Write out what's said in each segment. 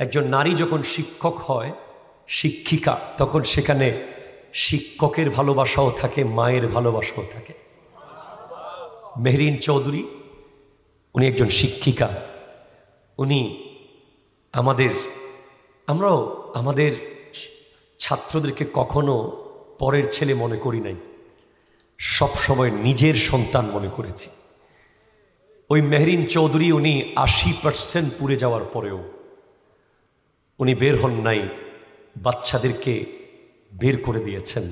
একজন নারী যখন শিক্ষক হয়, শিক্ষিকা, তখন সেখানে শিক্ষকের ভালোবাসাও থাকে, মায়ের ভালোবাসাও থাকে। মেহরিন চৌধুরী, উনি একজন শিক্ষিকা। উনি আমাদের, আমরাও আমাদের ছাত্রদেরকে কখনো পরের ছেলে মনে করি নাই। সব সময় নিজের সন্তান মনে করেছি। ওই মেহরিন চৌধুরী উনি আশি পার্সেন্ট পুড়ে যাওয়ার পরেও উনি বের হন নাই, বাচ্চাদেরকে বের করে দিয়েছেন।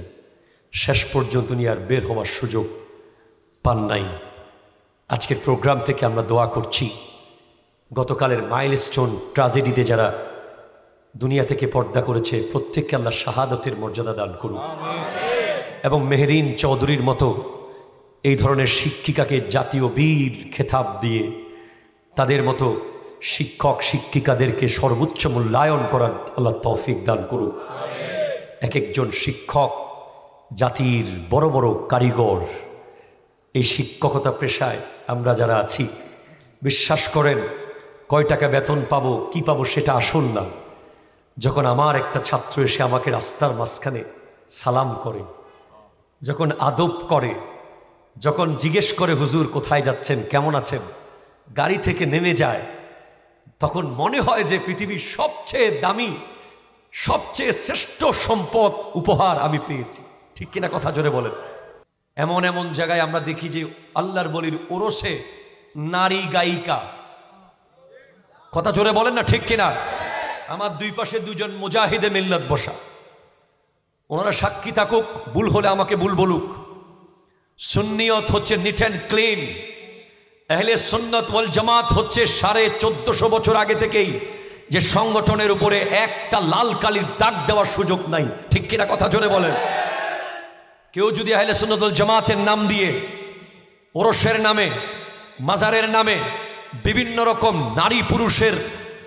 শেষ পর্যন্ত উনি আর বের হওয়ার সুযোগ পান নাই। আজকের প্রোগ্রাম থেকে আমরা দোয়া করছি, গতকালের মাইলস্টোন ট্রাজেডিতে যারা দুনিয়া থেকে পর্দা করেছে, প্রত্যেককে আল্লাহ শাহাদতের মর্যাদা দান করুন এবং মেহরিন চৌধুরীর মতো এই ধরনের শিক্ষিকাকে জাতীয় বীর খেতাব দিয়ে তাদের মতো শিক্ষক শিক্ষিকাদেরকে সর্বোচ্চ মূল্যায়ন করার আল্লাহ তৌফিক দান করুন এক একজন শিক্ষক, জাতির বড় বড় কারিগর, এই শিক্ষকতা পেশায় আমরা যারা আছি, বিশ্বাস করেন, কয় টাকা বেতন পাবো, কি পাবো সেটা আসল না। যখন আমার একটা ছাত্র এসে আমাকে রাস্তার মাঝখানে সালাম করে, যখন আদব করে, যখন জিজ্ঞেস করে, হুজুর, কোথায় যাচ্ছেন? কেমন আছেন? গাড়ি থেকে নেমে যায় তখন মনে হয় যে পৃথিবীর সবচেয়ে দামি, সবচেয়ে শ্রেষ্ঠ সম্পদ উপহার আমি পেয়েছি। ঠিক কিনা কথা জোরে বলেন? এমন এমন জায়গায় আমরা দেখি যে আল্লাহর বলির ওরসে নারী গায়িকা। কথা জোরে বলেন না ঠিক কিনা? আমার দুই পাশে দুজন মুজাহিদে মিল্লত বসা। ওনারা সাক্ষী থাকুক, ভুল হলে আমাকে ভুল বলুক। সুন্নিয়ত হচ্ছে নিট অ্যান্ড ক্লিন। এহলে সুন্নত ওয়াল জামাত হচ্ছে সাড়ে চোদ্দশো বছর আগে থেকেই যে সংগঠনের উপরে একটা লাল কালির দাগ দেওয়ার সুযোগ নাই। ঠিক কিনা কথা জোরে বলেন? কেউ যদি আহলে সুন্নত ওয়াল জামাতের নাম দিয়ে ওরসের নামে, মাজারের নামে বিভিন্ন রকম নারী পুরুষের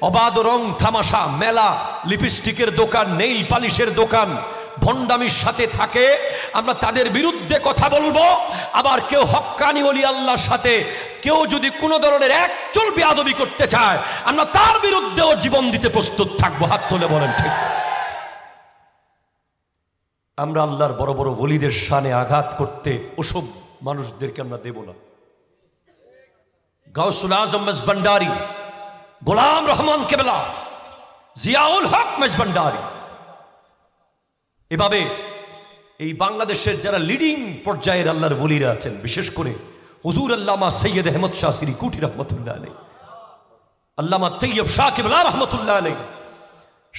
অবাধ রং থামাশা মেলা, লিপস্টিকের দোকান, নেইল পালিশের দোকান, ভণ্ডামির সাথে থাকে, আমরা তাদের বিরুদ্ধে কথা বলব, আবার কেউ হক্কানি অলি আল্লাহর সাথে কেউ যদি কোনো ধরনের এক চল বেয়াদবি করতে চায়, আমরা তার বিরুদ্ধেও জীবন দিতে প্রস্তুত থাকব। হাত তুলে বলেন ঠিক। আমরা আল্লাহর বড় বড় বলিদের শানে আঘাত করতে ওসব মানুষদেরকে আমরা দেব না। গাউসুল আজম মেজবান্ডারি, গোলাম রহমান কেবলা, জিয়াউল হক মেজবান্ডারি। এভাবে এই বাংলাদেশের যারা লিডিং পর্যায়ের আল্লাহর বলিরা আছেন, বিশেষ করে হুজুর আল্লামা সৈয়দ আহমদ শাহ সিরি কুটি রহমতুল্লাহ আলী আল্লামা তৈয়ব শাহ কেবলা রহমতুল্লাহ আলী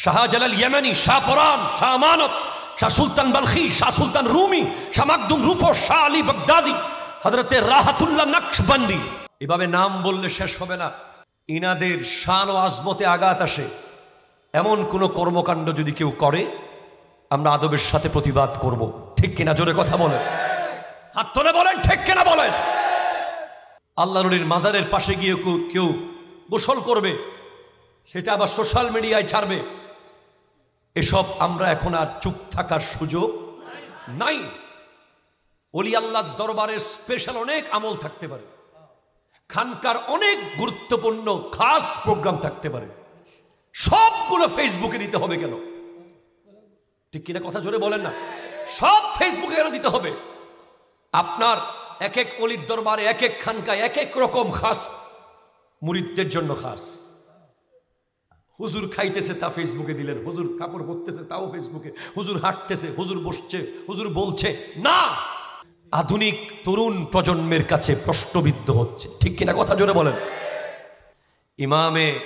শাহজালাল ইয়েমানি, শাহ পরান, শাহ আমানত, শাহ সুলতান বালখি, শাহ সুলতান রুমি, শাহ মাকদুম রূপ, শাহ আলী বাগদাদি হজরতে রাহাতুল্লাহ নকশবন্দি। এভাবে নাম বললে শেষ হবে না। ইনাদের শান ও আজমতে আঘাত আসে। এমন কোনো কর্মকাণ্ড যদি কেউ করে, আমরা আদবের সাথে প্রতিবাদ করব। ঠিক কিনা? জোরে কথা বলেন। হাত তোলে বলেন, ঠিক কিনা বলেন? আল্লাহ নবীর মাজারের পাশে গিয়ে কেউ- গোসল করবে, সেটা আবার সোশ্যাল মিডিয়ায় ছাড়বে। এসব আমরা এখন আর চুপ থাকার সুযোগ নাই। অলি আল্লাহ দরবারের স্পেশাল অনেক আমল থাকতে পারে। খানকার অনেক গুরুত্বপূর্ণ খাস প্রোগ্রাম থাকতে পারে। সবগুলো ফেসবুকে দিতে হবে কেন? ঠিক কিনা কথা জোরে বলেন না। সব ফেসবুকে কেন দিতে হবে? আপনার এক এক অলির দরবারে এক এক খানকায় এক এক রকম খাস, মুরিদদের জন্য খাস। হুজুর খাইতেছে তা ফেসবুকে দিলেন, হুজুর কাপড় পরতেছে তাও ফেসবুকে, হুজুর হাঁটতেছে, হুজুর বসছে, হুজুর বলছে, না! আধুনিক তরুণ প্রজন্মের কাছে প্রশ্নবিদ্ধ হচ্ছে। ঠিক কিনা কথা জোরে বলেন? ইমামে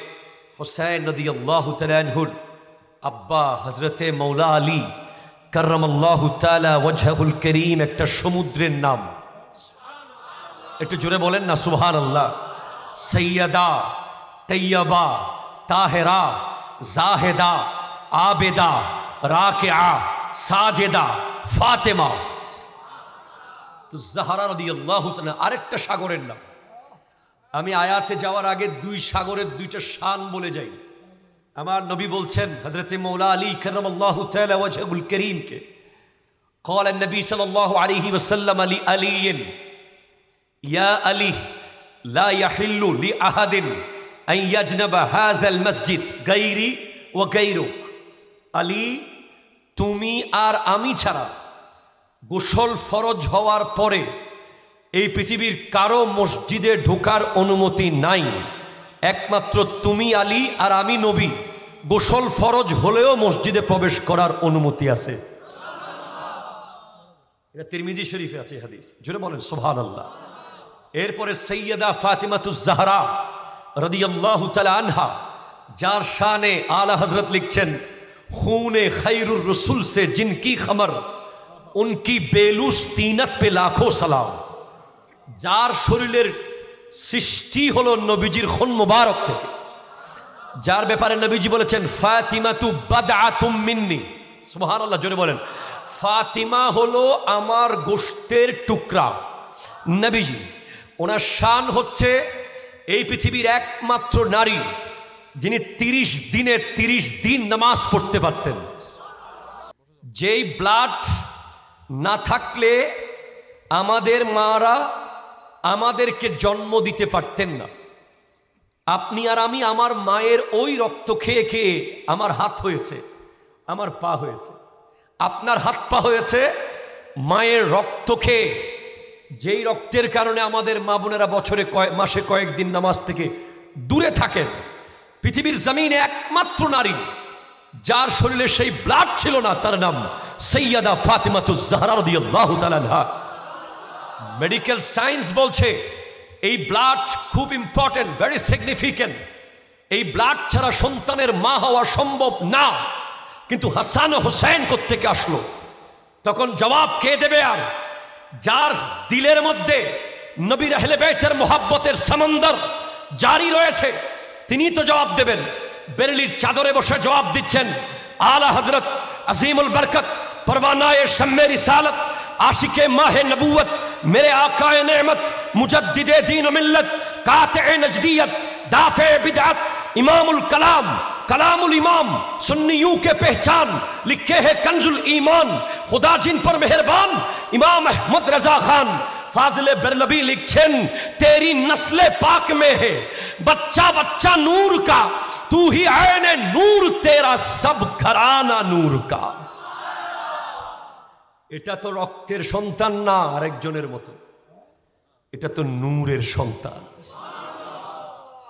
হোসেন নদী আল্লাহ তালহুর আব্বা হজরতে মৌলা আলী কার্রাম আল্লাহ তালা ওয়াজহুল করিম একটা সমুদ্রের নাম। একটু জোরে বলেন না সুবহান আল্লাহ সৈয়দা তৈয়বা তাহেরা জাহেদা আবেদা রাকে আ সাজেদা ফাতেমা তো জাহারা রদি আল্লাহ আরেকটা সাগরের নাম আমি আয়াতে যাওয়ার আগে দুই সাগরের দুইটা শান বলে যাই আমার নবী বলছেন হজরত মৌলা আলী করম আল্লাহ ওয়াজহুল করিমকে قال النبي صلى الله عليه وسلم لعلي ইয়া আলী লা ইয়াহিল্লু লি আহাদিন আই ইয়াজনাবা মসজিদ গাইরি ও গাইরুক আলী তুমি আর আমি ছাড়া গোসল ফরজ হওয়ার পরে এই পৃথিবীর কারও মসজিদে ঢোকার অনুমতি নাই। একমাত্র তুমি, আলী, আর আমি, নবী। গোসল ফরজ হলেও মসজিদে প্রবেশ করার অনুমতি আছে। এটা তিরমিজি শরীফে আছে হাদিস। জোরে বলেন সোহান আল্লাহ এরপরে সৈয়দা ফাতিমাতুজাহরা রদিয়াল্লাহ তালা আনহা, যার শানে আলা হজরত লিখছেন, খুনে খৈরুর রসুল সে জিনকি খমর, উনকি বেলুস তিনত পে লাখো সালাম। যার শরীরের সৃষ্টি হলো নবীজির খুন মুবারক থেকে। যার ব্যাপারে নবীজি বলেছেন, ফাতিমাতু বাদআতুম মিন্নি। সুবহানাল্লাহ, জোরে বলেন। ফাতিমা হলো আমার গোষ্ঠের টুকরা। নবীজি ওনার শান হচ্ছে এই পৃথিবীর একমাত্র নারী যিনি তিরিশ দিনে তিরিশ দিন নামাজ পড়তে পারতেন। যেই ব্লাড না থাকলে আমাদের মারা আমাদেরকে জন্ম দিতে পারতেন না। আপনি আর আমি আমার মায়ের ওই রক্ত খেয়ে খেয়ে আমার হাত হয়েছে, আমার পা হয়েছে। আপনার হাত পা হয়েছে মায়ের রক্ত খেয়ে। যেই রক্তের কারণে আমাদের মা বোনেরা বছরে কয়েক, মাসে কয়েকদিন নামাজ থেকে দূরে থাকেন, পৃথিবীর জমিনে একমাত্র নারী, যার শরীরে সেই ব্লাড ছিল না, তার নাম সৈয়দা ফাতিমাতুজ জাহরা রাদিয়াল্লাহু মেডিকেল সায়েন্স বলছে, এই ব্লাড খুব ইম্পর্টেন্ট ভেরি সিগনিফিক্যান্ট এই ব্লাড ছাড়া সন্তানের মা হওয়া সম্ভব না। কিন্তু হাসান হোসেন থেকে আসলো? তখন জবাব কে দেবে আর? যার দিলের মধ্যে নবীর আহলে বেতের মোহাব্বতের সমন্দর জারি রয়েছে তিনি তো জবাব দেবেন বেরেলির চাদরে বসে জবাব দিচ্ছেন আলা হজরত আজিমুল বরকত परवानाए शम्मे रिसालत आशिक माह नबूवत मेरे आकाए नेमत मुजद्दिद दीन मिल्लत काते नजदियत दाफे बिदअत इमामुल कलाम कलामुल इमाम सुन्नियों के पहचान लिखे है कंजुल ईमान खुदा जिन पर मेहरबान इमाम अहमद रजा खान फाजिल बरलबी लिखछन तेरी नस्ल पाक में है बच्चा बच्चा नूर का तू ही आयने नूर तेरा सब घराना नूर का এটা তো রক্তের সন্তান না আরেকজনের মতো এটা তো নূরের সন্তান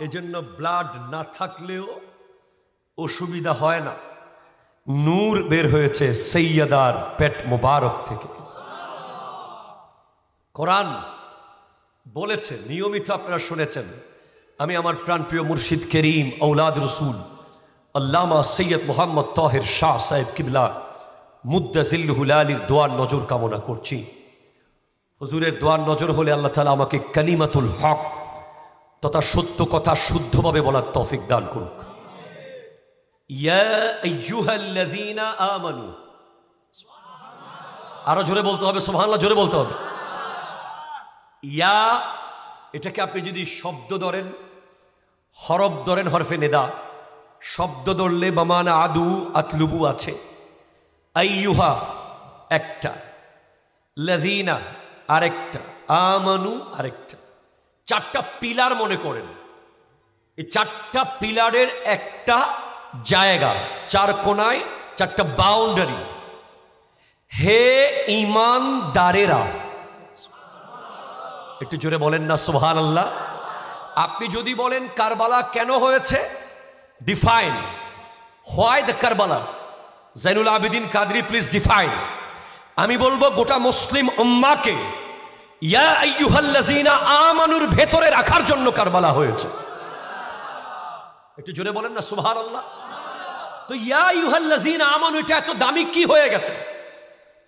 এজন্য ব্লাড না থাকলেও অসুবিধা হয় না নূর বের হয়েছে সৈয়দার পেট মোবারক থেকে কোরআন বলেছে, নিয়মিত আপনারা শুনেছেন, আমি আমার প্রাণপ্রিয় মুর্শিদ করিম ঔলাদ রসুল, আল্লামা সৈয়দ মোহাম্মদ তহের শাহ সাহেব কিবলা মুদাজিল্লুহুল আলীর দোয়ার নজর কামনা করছি। হুজুরের দোয়ার নজর হলে আল্লাহ তালা আমাকে কালিমাতুল হক তথা সত্য কথা শুদ্ধভাবে বলার তফিক দান করুক। আরও জোরে বলতে হবে, সুবহানাল্লাহ, জোরে বলতে হবে। ইয়া, এটাকে আপনি যদি শব্দ ধরেন, হরফ ধরেন হরফে নেদা, শব্দ ধরলে বামানা আদু আতলুবু আছে। আইয়ুহা, একটা। লাদিনা আরেকটা। আমানু, আরেকটা। চারটা পিলার মনে করেন। এই চারটা পিলারের একটা জায়গা, চার কোনায় চারটা বাউন্ডারি হে ইমানদারেরা একটু জোরে বলেন না সোহান আল্লাহ আপনি যদি বলেন কারবালা কেন হয়েছে define why the Karbala Zainul Abedin Qadri please define আমি বলব গোটা মুসলিম উম্মাকে আমানুর ভেতরে রাখার জন্য কারবালা হয়েছে। একটু জোরে বলেন না, সুবহানাল্লাহ। তো ইয়া আইয়ুহাল্লাযীনা আমানু, এটা এত দামি কি হয়ে গেছে?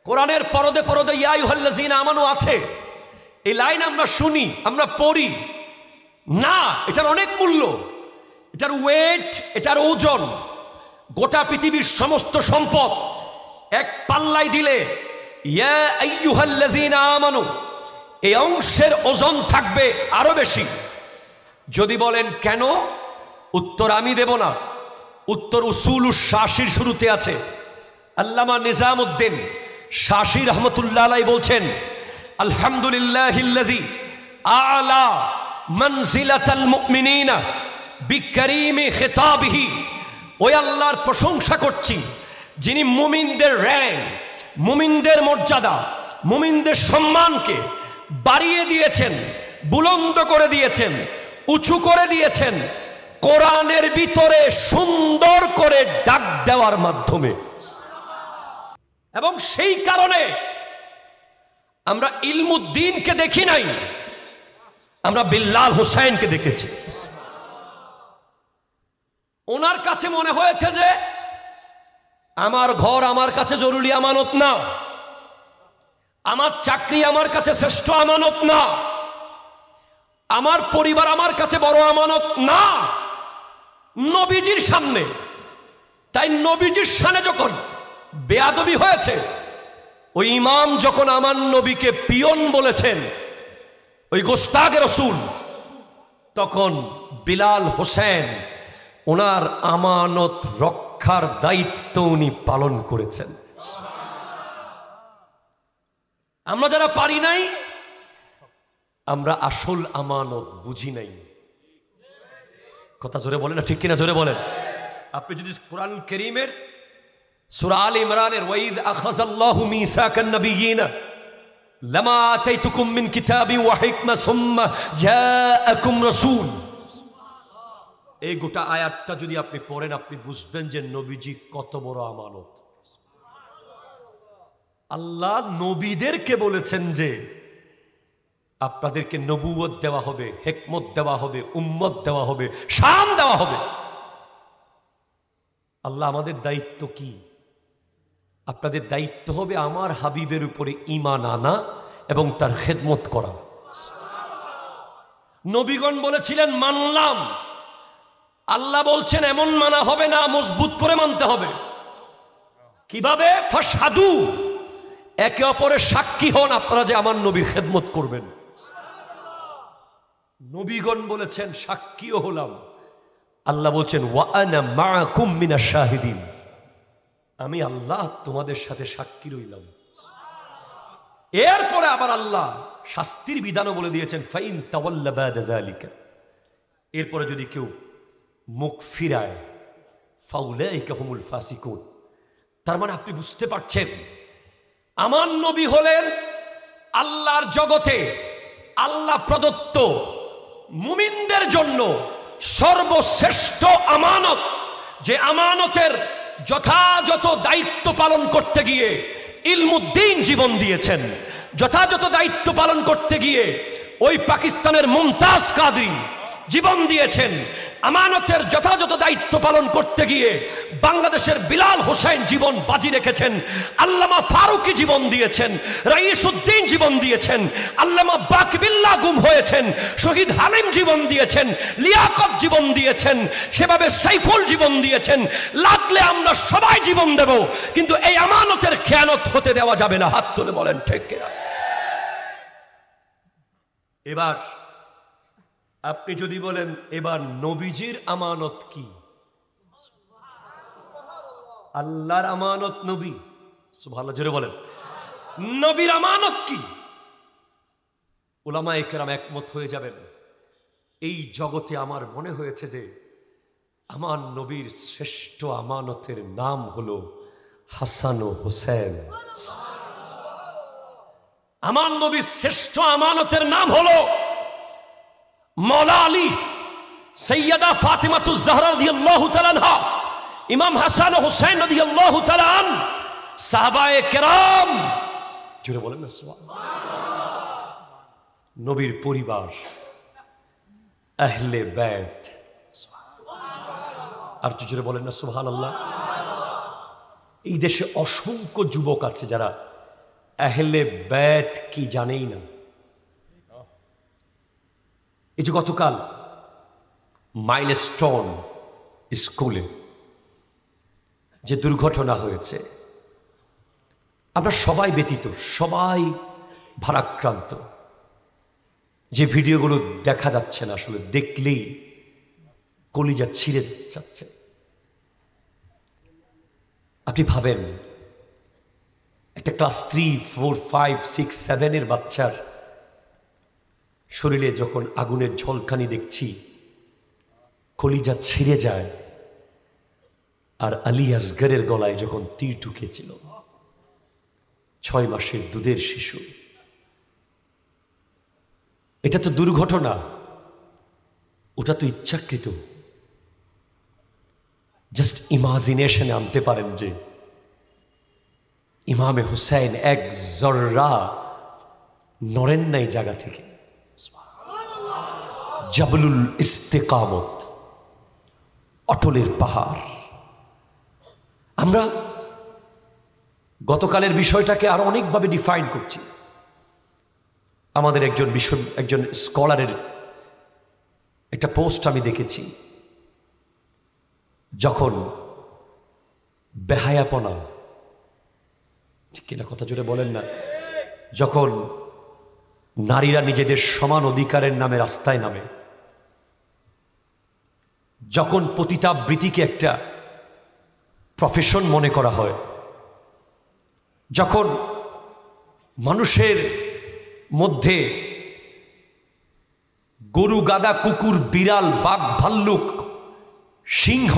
কোরআনের পরদে পরদে ইয়া আইয়ুহাল্লাযীনা আমানু আছে। এই লাইন আমরা শুনি, আমরা পড়ি। না, এটার অনেক মূল্য। এটার ওয়েট এটার ওজন, গোটা পৃথিবীর সমস্ত সম্পদ এক পাল্লাই দিলে আমানু, এই অংশের ওজন থাকবে আরও বেশি। যদি বলেন, কেন? উত্তর আমি দেব না। উত্তর উসুল শাসির শুরুতে আছে। আল্লামা নিজামউদ্দিন শাসি রহমতুল্লাহ আলাই বলছেন আলহামদুলিল্লাহিল্লাযী আলা আল্লাহর প্রশংসা করছি, যিনি মুমিনদের র্যাঙ্ক, মুমিনদের মর্যাদা, মুমিনদের সম্মানকে বাড়িয়ে দিয়েছেন, বুলন্দ করে দিয়েছেন, উঁচু করে দিয়েছেন, কোরআনের ভিতরে সুন্দর করে ডাক দেওয়ার মাধ্যমে। এবং সেই কারণে আমরা ইলমুদ্দিনকে দেখি নাই। আমরা বিল্লাল হোসেনকে দেখেছি। ওনার কাছে মনে হয়েছে যে, আমার ঘর আমার কাছে জরুরি আমানত না। আমার চাকরি আমার কাছে শ্রেষ্ঠ আমানত না। আমার পরিবার আমার কাছে বড় আমানত না। নবীজির সামনে। তাই নবীজির সামনে যখন বেয়াদবি হয়েছে ওই ইমাম যখন আমার নবীকে পিয়ন বলেছেন, ওই গোস্তাগে রসুল, তখন বিলাল হোসেন ওনার আমানত রক্ষার দায়িত্ব উনি পালন করেছেন। আমরা যারা পারি নাই, আমরা আসল আমানত বুঝি নাই। কথা জোরে বলেন না, ঠিক কিনা জোরে বলেন। আপনি যদি কোরআন করিমের সূরা আল ইমরানের ওয়াইদ আখাযাল্লাহু মিসাকান নাবিয়িনা লামা আতাইতুকুম মিন কিতাবিন ওয়া হিকমা সুম্মা জাআকুম রাসূল। এই গোটা আয়াতটা যদি আপনি পড়েন, আপনি বুঝবেন যে নবীজি কত বড় আমানত। আল্লাহ নবীদেরকে বলেছেন যে আপনাদেরকে নবুয়ত দেওয়া হবে, হেকমত দেওয়া হবে, উম্মত দেওয়া হবে, শান দেওয়া হবে। আল্লাহ আমাদের দায়িত্ব কি? আপনাদের দায়িত্ব হবে আমার হাবিবের উপরে ইমান আনা এবং তার খেদমত করা। নবীগণ বলেছিলেন, মানলাম। আল্লাহ বলছেন, এমন মানা হবে না, মজবুত করে মানতে হবে। কীভাবে? ফাসাদু একে অপরের সাক্ষী হন আপনারা যে আমার নবীর খেদমত করবেন। নবীগণ বলেছেন, সাক্ষীও হলাম। আল্লাহ বলছেন ওয়ানা মাআকুম মিনাশ শাহিদিন। আমি আল্লাহ তোমাদের সাথে সাক্ষী রইলাম। এরপরে আবার আল্লাহ শাস্তির বিধানও বলে দিয়েছেন, ফাইন তাওয়াল্লা বাদা এরপরে যদি কেউ মুখ ফিরায়, ফাউলাইকা হুমুল ফাসিকুন। তার মানে আপনি বুঝতে পারছেন, আমার নবী হলেন আল্লাহর জগতে আল্লাহ প্রদত্ত মুমিনদের জন্য সর্বশ্রেষ্ঠ আমানত, যে আমানতের যথাযথ দায়িত্ব পালন করতে গিয়ে ইলমুদ্দিন জীবন দিয়েছেন। যথাযথ দায়িত্ব পালন করতে গিয়ে ওই পাকিস্তানের মমতাজ কাদরি জীবন দিয়েছেন। আমানতের যথাযথ দায়িত্ব পালন করতে গিয়ে বাংলাদেশের বিলাল হোসেন জীবন বাজি রেখেছেন, আল্লামা ফারুকি জীবন দিয়েছেন, রাইসুদ্দিন জীবন দিয়েছেন, আল্লামা বাকবিল্লা গুম হয়েছেন, শহীদ হালিম জীবন দিয়েছেন, লিয়াকত জীবন দিয়েছেন, সেভাবে সাইফুল জীবন দিয়েছেন, লাগলে আমরা সবাই জীবন দেব, কিন্তু এই আমানতের খেয়ানত হতে দেওয়া যাবে না। হাত তুলে বলেন, ঠিক এবার আপনি যদি বলেন, এবার নবীজির আমানত কি? আল্লাহর আমানত নবী। ভালো জোরে বলেন। নবীর আমানত কি? ওলামা একরাম একমত হয়ে যাবেন। এই জগতে আমার মনে হয়েছে যে, আমার নবীর শ্রেষ্ঠ আমানতের নাম হলো হাসান ও হোসেন। আমার নবীর শ্রেষ্ঠ আমানতের নাম হলো মৌলা আলী, সৈয়দা ফাতিমাতু জাহরা রাদিয়াল্লাহু ইমাম হাসান সাহাবায়ে কেরাম। জুড়ে বলেন নবীর পরিবার, আহলে বাইত। আর একটু জুড়ে বলেন না, সুবহানাল্লাহ। এই দেশে অসংখ্য যুবক আছে যারা আহলে বাইত কি জানেই না। এই যে গতকাল মাইলস্টোন স্কুলে যে দুর্ঘটনা হয়েছে, আমরা সবাই ব্যতীত, সবাই ভারাক্রান্ত। যে ভিডিওগুলো দেখা যাচ্ছে না, আসলে দেখলেই কলিজা ছিঁড়ে যাচ্ছে। আপনি ভাবেন, একটা class three four five six সেভেনের বাচ্চার শরীরে যখন আগুনের ঝলকানি দেখছি, কলিজা ছিঁড়ে যায় আর আলী আসগরের গলায় যখন তীর ঢুকেছিল ছয় মাসের দুধের শিশু। এটা তো দুর্ঘটনা। ওটা তো ইচ্ছাকৃত। জাস্ট ইমাজিনেশনে আনতে পারেন যে ইমামে হুসাইন এক জর্রা নড়েন নাই জায়গা থেকে। জাবলুল ইস্তেকামত, অটলের পাহাড়। আমরা গতকালের বিষয়টাকে আরও অনেকভাবে ডিফাইন করছি। আমাদের একজন বিশ্ব একজন স্কলারের একটা পোস্ট আমি দেখেছি। যখন বেহায়াপনা, ঠিক কিনা কথা জুড়ে বলেন না? যখন নারীরা নিজেদের সমান অধিকারের নামে রাস্তায় নামে যখন পতিতাবৃত্তিকে একটা প্রফেশন মনে করা হয়, যখন মানুষের মধ্যে গরু গাদা কুকুর, বিড়াল, বাঘ, ভাল্লুক, সিংহ,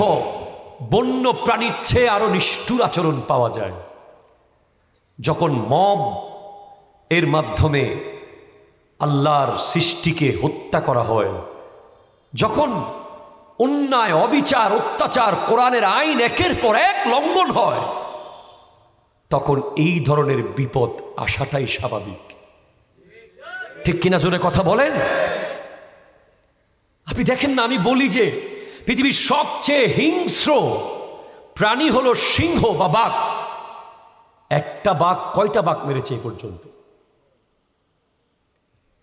বন্য প্রাণীর চেয়ে আরও নিষ্ঠুর আচরণ পাওয়া যায়। যখন মব এর মাধ্যমে আল্লাহর সৃষ্টিকে হত্যা করা হয়, যখন অন্যায়, অবিচার, অত্যাচার কোরআনের আইন একের পর এক লঙ্ঘন হয়। তখন এই ধরনের বিপদ আসাটাই স্বাভাবিক। ঠিক কিনা জোরে কথা বলেন? আপনি দেখেন না, আমি বলি যে পৃথিবীর সবচেয়ে হিংস্র প্রাণী হলো সিংহ বা বাঘ। একটা বাঘ কয়টা বাঘ মেরেছে এ পর্যন্ত?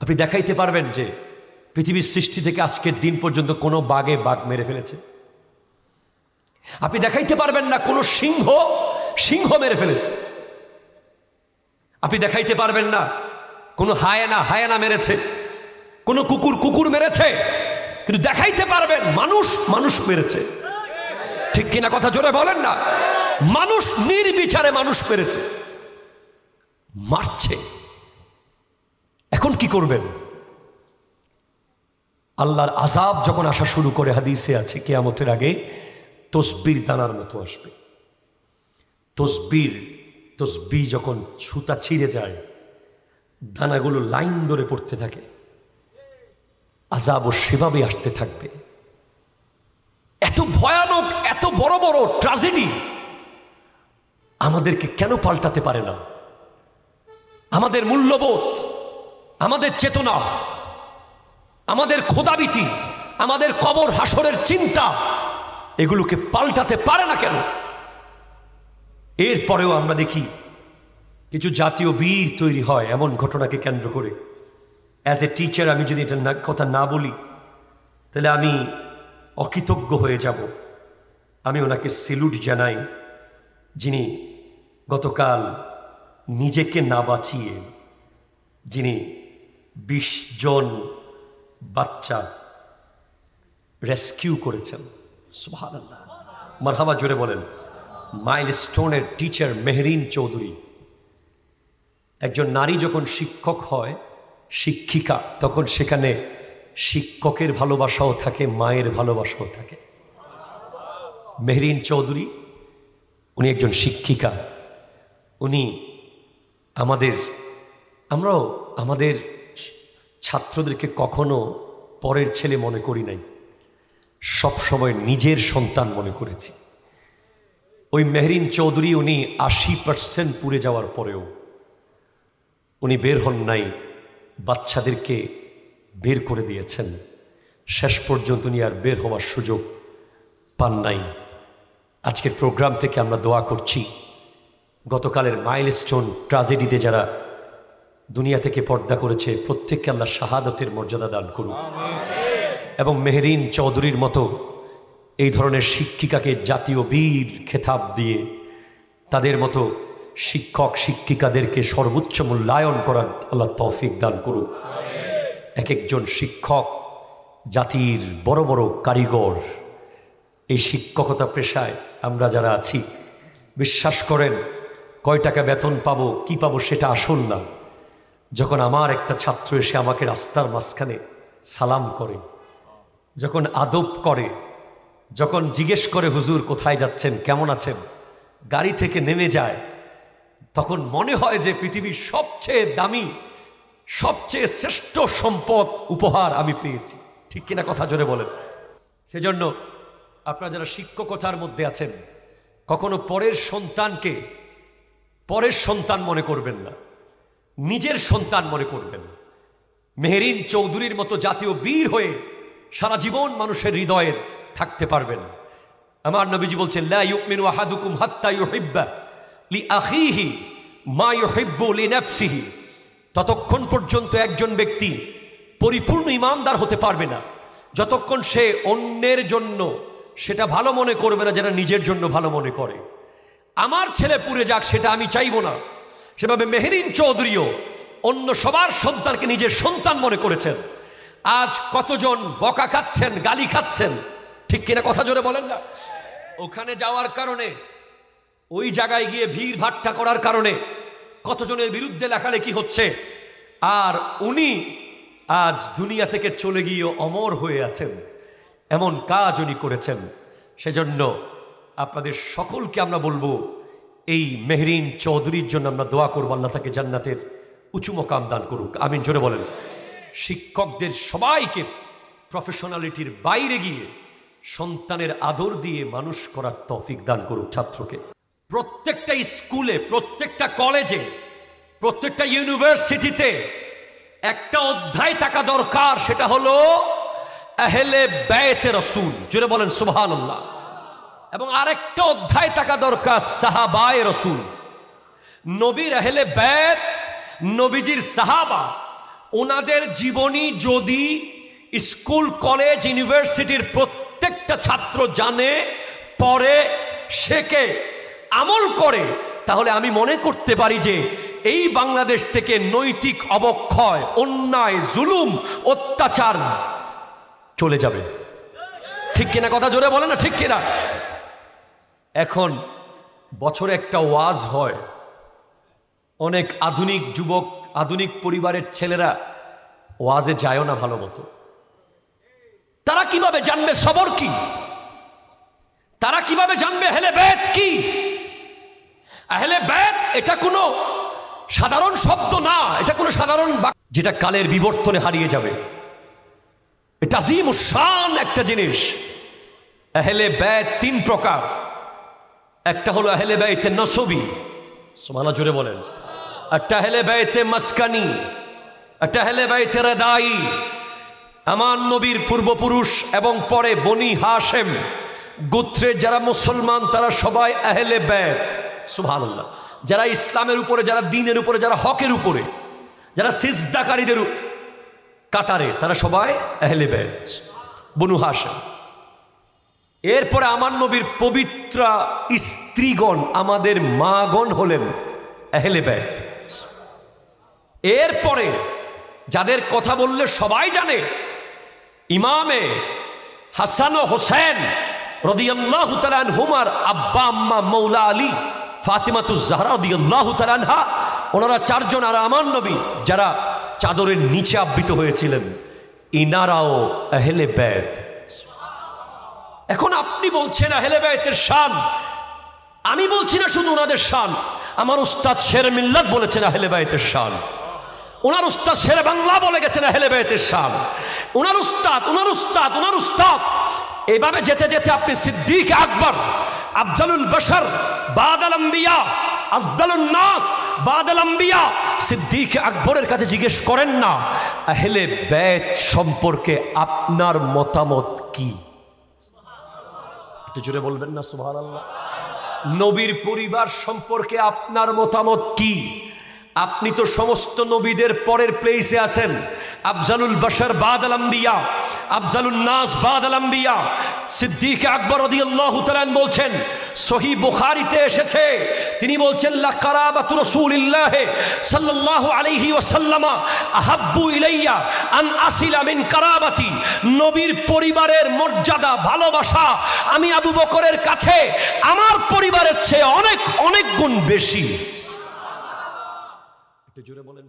আপনি দেখাইতে পারবেন যে পৃথিবীর সৃষ্টি থেকে আজকের দিন পর্যন্ত কোনো বাঘে বাঘ মেরে ফেলেছে। আপনি দেখাইতে পারবেন না কোনো সিংহ সিংহ মেরে ফেলেছে। আপনি দেখাইতে পারবেন না কোনো হায়ানা হায়ানা মেরেছে। কোনো কুকুর কুকুর মেরেছে। কিন্তু দেখাইতে পারবেন মানুষ মানুষ মেরেছে। ঠিক কিনা কথা জোরে বলেন না? মানুষ নির্বিচারে মানুষ মেরেছে। মারছে। এখন কি করবেন? আল্লাহর আজাব যখন আসা শুরু করে হাদিসে আছে কেয়ামতের আগে, তসবির দানার মতো আসবে। তসবির, তসবি যখন ছুতা ছিঁড়ে যায়, দানাগুলো লাইন ধরে পড়তে থাকে। আজাবও সেভাবে আসতে থাকবে। এত ভয়ানক, এত বড় বড় ট্রাজেডি আমাদেরকে কেন পাল্টাতে পারে না? আমাদের মূল্যবোধ, আমাদের চেতনা আমাদের খোদাবিতি, আমাদের কবর হাসরের চিন্তা, এগুলোকে পাল্টাতে পারে না কেন? এরপরেও আমরা দেখি কিছু জাতীয় বীর তৈরি হয় এমন ঘটনাকে কেন্দ্র করে। অ্যাজ এ টিচার আমি যদি এটা কথা না বলি, তাহলে আমি অকৃতজ্ঞ হয়ে যাব। আমি ওনাকে সেলুট জানাই, যিনি গতকাল নিজেকে না বাঁচিয়ে, যিনি বিশ জন বাচ্চা রেস্কিউ করেছেন। সুবহানাল্লাহ। মারহাবা জোরে বলেন। মাইল স্টোনের টিচার মেহরিন চৌধুরী। একজন নারী যখন শিক্ষক হয়, শিক্ষিকা, তখন সেখানে শিক্ষকের ভালোবাসাও থাকে, মায়ের ভালোবাসাও থাকে। মেহরিন চৌধুরী, উনি একজন শিক্ষিকা। উনি আমাদের, আমরাও আমাদের ছাত্রদেরকে কখনো পরের ছেলে মনে করি নাই। সব সময় নিজের সন্তান মনে করেছি। ওই মেহরিন চৌধুরী উনি আশি পার্সেন্ট পুড়ে যাওয়ার পরেও উনি বের হন নাই, বাচ্চাদেরকে বের করে দিয়েছেন। শেষ পর্যন্ত উনি আর বের হওয়ার সুযোগ পান নাই। আজকের প্রোগ্রাম থেকে আমরা দোয়া করছি, গতকালের মাইলস্টোন ট্রাজেডিতে যারা দুনিয়া থেকে পর্দা করেছে, প্রত্যেককে আল্লাহ শাহাদতের মর্যাদা দান করুন এবং মেহরিন চৌধুরীর মতো এই ধরনের শিক্ষিকাকে জাতীয় বীর খেতাব দিয়ে তাদের মতো শিক্ষক, শিক্ষিকাদেরকে সর্বোচ্চ মূল্যায়ন করার আল্লাহ তৌফিক দান করুন এক একজন শিক্ষক, জাতির বড় বড় কারিগর, এই শিক্ষকতা পেশায় আমরা যারা আছি, বিশ্বাস করেন, কয় টাকা বেতন পাবো, কি পাবো সেটা আসল না। যখন আমার একটা ছাত্র এসে আমাকে রাস্তার মাঝখানে সালাম করে, যখন আদব করে, যখন জিজ্ঞেস করে, হুজুর, কোথায় যাচ্ছেন? কেমন আছেন? গাড়ি থেকে নেমে যায়। তখন মনে হয় যে পৃথিবীর সবচেয়ে দামি, সবচেয়ে শ্রেষ্ঠ সম্পদ উপহার আমি পেয়েছি। ঠিক কিনা কথা জোরে বলেন। সেজন্য আপনারা যারা শিক্ষকতার মধ্যে আছেন, কখনো পরের সন্তানকে পরের সন্তান মনে করবেন না। নিজের সন্তান মনে করবেন। মেহেরিন চৌধুরীর মতো জাতীয় বীর হয়ে সারা জীবন মানুষের হৃদয়ের থাকতে পারবেন। আমার নবীজি বলছেন, লা ইউমিনু আহাদুকুম হাত্তা ইউহিব্বা লি আখিহি মা ইউহিব্বু লি ততক্ষণ পর্যন্ত একজন ব্যক্তি পরিপূর্ণ ইমানদার হতে পারবে না। যতক্ষণ সে অন্যের জন্য সেটা ভালো মনে করবে না, যেটা নিজের জন্য ভালো মনে করে। আমার ছেলে পুড়ে যাক, সেটা আমি চাইব না। সেভাবে মেহেরিন চৌধুরীও অন্য সবার সন্তানকে নিজের সন্তান মনে করেছেন। আজ কতজন বকা খাচ্ছেন, গালি খাচ্ছেন? ঠিক কিনা কথা জোরে বলেন না? ওখানে যাওয়ার কারণে, ওই জায়গায় গিয়ে ভিড় ভাট্টা করার কারণে কতজনের বিরুদ্ধে লেখালেখি হচ্ছে, আর উনি আজ দুনিয়া থেকে চলে গিয়ে অমর হয়ে আছেন। এমন কাজ উনি করেছেন। সেজন্য আপনাদের সকলকে আমরা বলব এই মেহরিন চৌধুরীর জন্য আমরা দোয়া করব, আল্লাহ তাকে জান্নাতের উঁচু মকাম দান করুক। আমিন, জোরে বলেন। শিক্ষকদের সবাইকে প্রফেশনালিটির বাইরে গিয়ে সন্তানের আদর দিয়ে মানুষ করার তফিক দান করুক ছাত্রকে। প্রত্যেকটা স্কুলে, প্রত্যেকটা কলেজে, প্রত্যেকটা ইউনিভার্সিটিতে একটা অধ্যায় টাকা দরকার, সেটা হলো, আহলে ব্যয়তে রসুল। জুড়ে বলেন সুবহান আল্লাহ এবং আরেকটা অধ্যায় থাকা দরকার, সাহাবায় রসুল। নবীর আহলে ব্যয় নবীজির সাহাবা, ওনাদের জীবনী যদি স্কুল, কলেজ, ইউনিভার্সিটির প্রত্যেকটা ছাত্র জানে পরে শেখে, আমল করে, তাহলে আমি মনে করতে পারি যে এই বাংলাদেশ থেকে নৈতিক অবক্ষয়, অন্যায়, জুলুম, অত্যাচার চলে যাবে। ঠিক কিনা? কথা জোরে বলে না ঠিক কিনা? এখন বছরে একটা ওয়াজ হয়। অনেক আধুনিক যুবক, আধুনিক পরিবারের ছেলেরা ওয়াজে যায়ও না ভালো মতো। তারা কীভাবে জানবে সবর কি? তারা কীভাবে জানবে হেলে বেদ কি? আহলে বেদ এটা কোনো সাধারণ শব্দ না, এটা কোনো সাধারণ যেটা কালের বিবর্তনে হারিয়ে যাবে। এটা আজিম শান একটা জিনিস। আহলে বেদ তিন প্রকার। একটা হলো আহলে বেতে নসবি। সোমানা জোরে বলেন। একটা আহলে বেতে মাসকানি, একটা আহলে বেতে রেদাই আমার নবীর পূর্বপুরুষ এবং পরে বনি হাসেম গোত্রের যারা মুসলমান, তারা সবাই আহলে বেদ সুবহানাল্লাহ। যারা ইসলামের উপরে, যারা দিনের উপরে, যারা হকের উপরে, যারা সিজদাকারীদের কাতারে, তারা সবাই আহলে বেদ বনু হাসেম এরপরে আমার নবীর পবিত্র স্ত্রীগণ আমাদের মাগণ হলেন আহলে বেদ এরপরে যাদের কথা বললে সবাই জানে, ইমামে হাসান ও হোসেন রদিয়াল্লাহু তালান হুমার আব্বা, আম্মা, মৌলা আলী ফাতিমাতুজ জাহরা রদিয়াল্লাহু তালানহা ওনারা চারজন আর আমার নবী যারা চাদরের নিচে আবৃত হয়েছিলেন। ইনারাও আহলে বেদ এখন আপনি বলছেন আহলে বেতের শান। আমি বলছি না শুধু ওনাদের শান। আমার উস্তাদ শের মিল্লাত বলেছেন আহলে বেতের শান। ওনার উস্তাদ শেরে বাংলা বলে গেছেন আহলে বেতের শান। ওনার উস্তাদ ওনার উস্তাদ ওনার উস্তাদ। এইভাবে যেতে যেতে আপনি সিদ্দিক আকবর, আফজালুল বশর, বাদাল আম্বিয়া আফদালুন নাস, বাদাল আম্বিয়া সিদ্দিক আকবরের কাছে জিজ্ঞেস করেন না, আহলে বেত সম্পর্কে আপনার মতামত কি? জোরে বলবেন না, সুবহানাল্লাহ। নবীর পরিবার সম্পর্কে আপনার মতামত কি? আপনি তো সমস্ত নবীদের পরের প্লেসে আছেন। আফজালুল বাশার বাদ আলাম্বিয়া আফজালুল নাস বাদ আলাম্বিয়া সিদ্দিক আকবর রাদিয়াল্লাহু তাআলা বলছেন, সহি বুখারিতে এসেছে, তিনি বলছেন লা কারাবাতু রাসূলিল্লাহ সাল্লাল্লাহু আলাইহি ওয়াসাল্লাম আহাব্বু ইলাইয়া আন আসিলা মিন কারাবাতি। নবীর পরিবারের মর্যাদা, ভালোবাসা আমি আবু বকরের কাছে, আমার পরিবারের চেয়ে অনেক অনেক গুণ বেশি। একটু জোরে বলেন